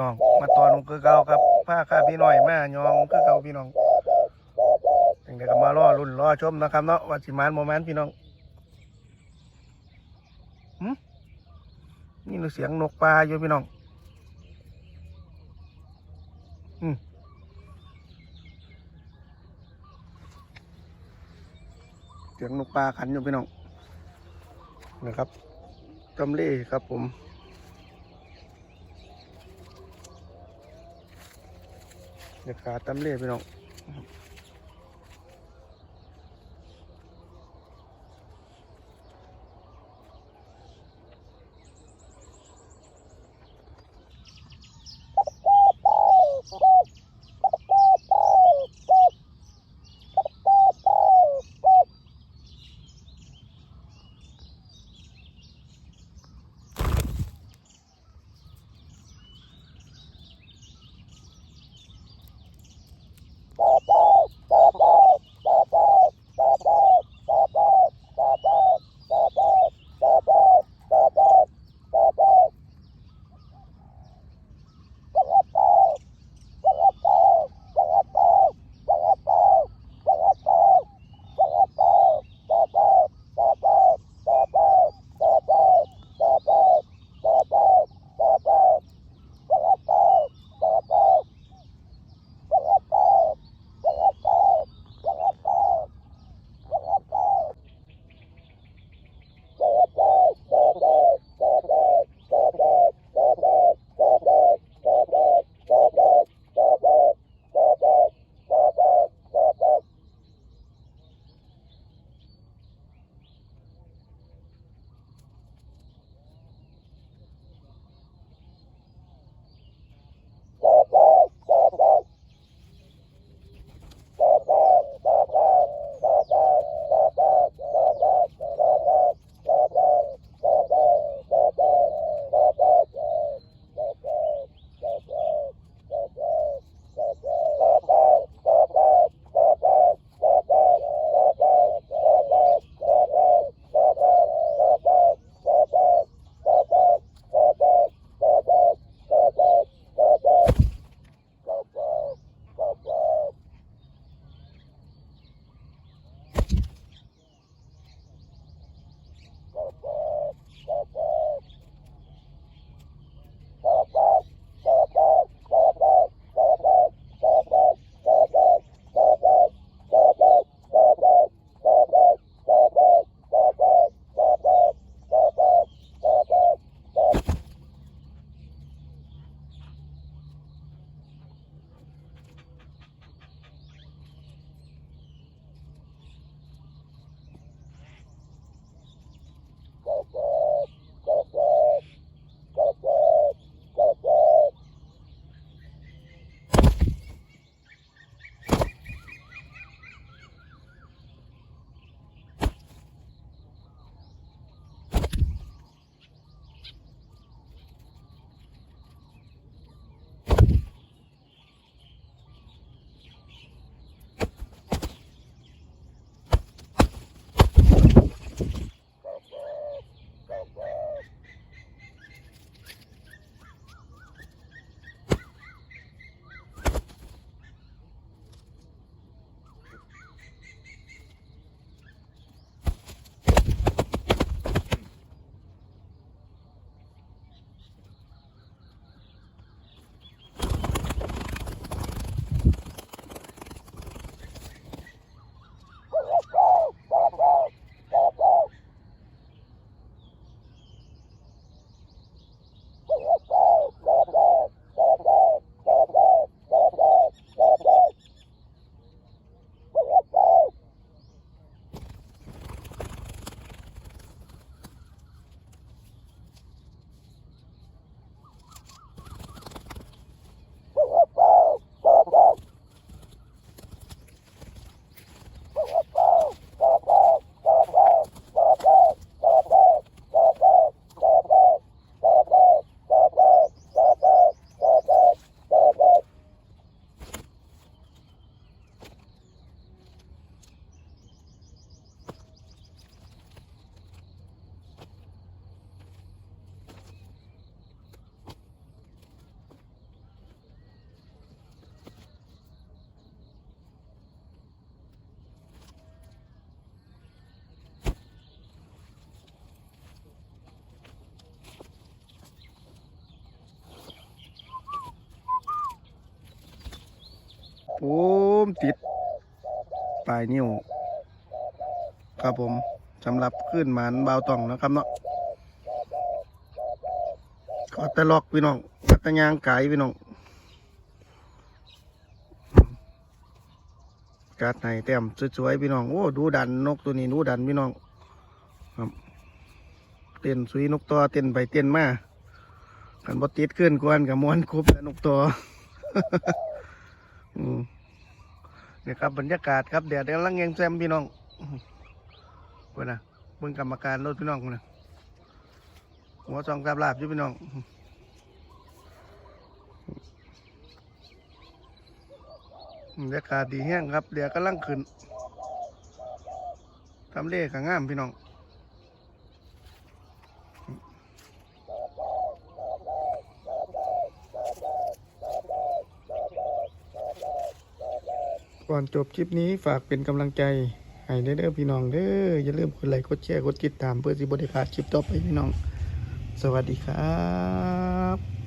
น้อง มาตอนคือเก่าครับผ้าข้าพี่น้อยมายองคือเก่าพี่น้องยังไงก็มารอรุ่นรอชมนะครับเนาะว่าสิมานโมมนพี่น้องนี่เสียงนกปลาอยู่พี่น้องอืมเสียงนกปลาขันอยู่พี่น้องนะครับตำเล่ครับผม เด็กขาตำเล่พี่น้อง ผมติดปลายนิ้วครับผมสำหรับขึ้นหมันเบาวตองนะครับเนาะก็แต่ลอกพี่น้องกต่ยางไก่พี่น้องการไหนแต้มสวยๆพี่น้องโอ้ดูดันนกตัวนี้ดูดันพี่น้องครับเต้นสุยนกตัวเต้นไปเต้นมากันบ่ติดขึ้นกวนกับม้วนครบแล้วนกตัว อืมเนี่ยครับบรรยากาศครับแดดกำลังแยงแซมพี่น้องเพื่อนนะเบิ่งกรรมการรถพี่น้องนะหัวซองกราบลาบอยู่พี่น้องบรรยากาศดีแห้งครับแดดกำลังขึ้นทำเลขงามพี่น้อง ก่อนจบคลิปนี้ฝากเป็นกำลังใจให้เด้อพี่น้องเด้ออย่าลืมกดไลค์กดแชร์กดติดตามเพื่อสิบริพลาดคลิปต่อไปพี่น้อง สวัสดีครับ